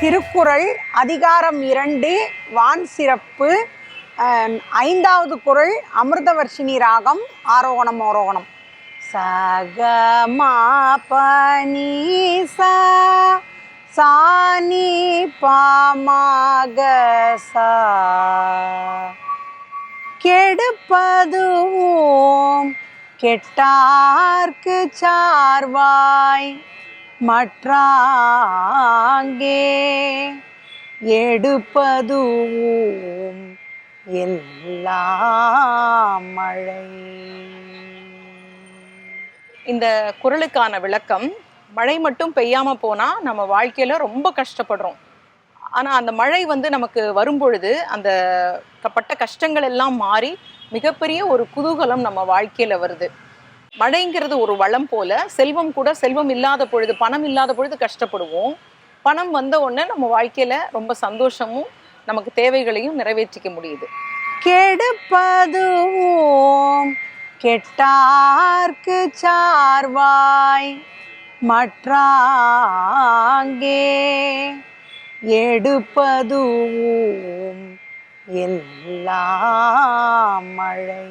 திருக்குறள் அதிகாரம் இரண்டு வான் சிறப்பு. ஐந்தாவது குறள் அமிர்தவர்ஷினி ராகம் ஆரோகணம் ஆரோகணம் சகமா பனி சா சானி பாமாக சா. கெடுப்பதுவும் கெட்டார்க்கு சார்வாய் மற்றாங்கே எடுப்பதுவும் எல்லாம் மழை. இந்த குறளுக்கான விளக்கம் மழை மட்டும் பெய்யாம போனா நம்ம வாழ்க்கையில ரொம்ப கஷ்டப்படுறோம். ஆனா அந்த மழை வந்து நமக்கு வரும்பொழுது அந்த பட்ட கஷ்டங்கள் எல்லாம் மாறி மிகப்பெரிய ஒரு குதூகலம் நம்ம வாழ்க்கையில வருது. மழைங்கிறது ஒரு வளம் போல செல்வம் கூட செல்வம் இல்லாத பொழுது பணம் இல்லாத பொழுது கஷ்டப்படுவோம். பணம் வந்த உடனே நம்ம வாழ்க்கையில ரொம்ப சந்தோஷமும் நமக்கு தேவைகளையும் நிறைவேற்றிக்க முடியுது. கெடுப்பதுவோம். கெட்டார்க்கு சார்வாய். மற்றாங்கே. எடுப்பதுவும். எல்லாம் மழை.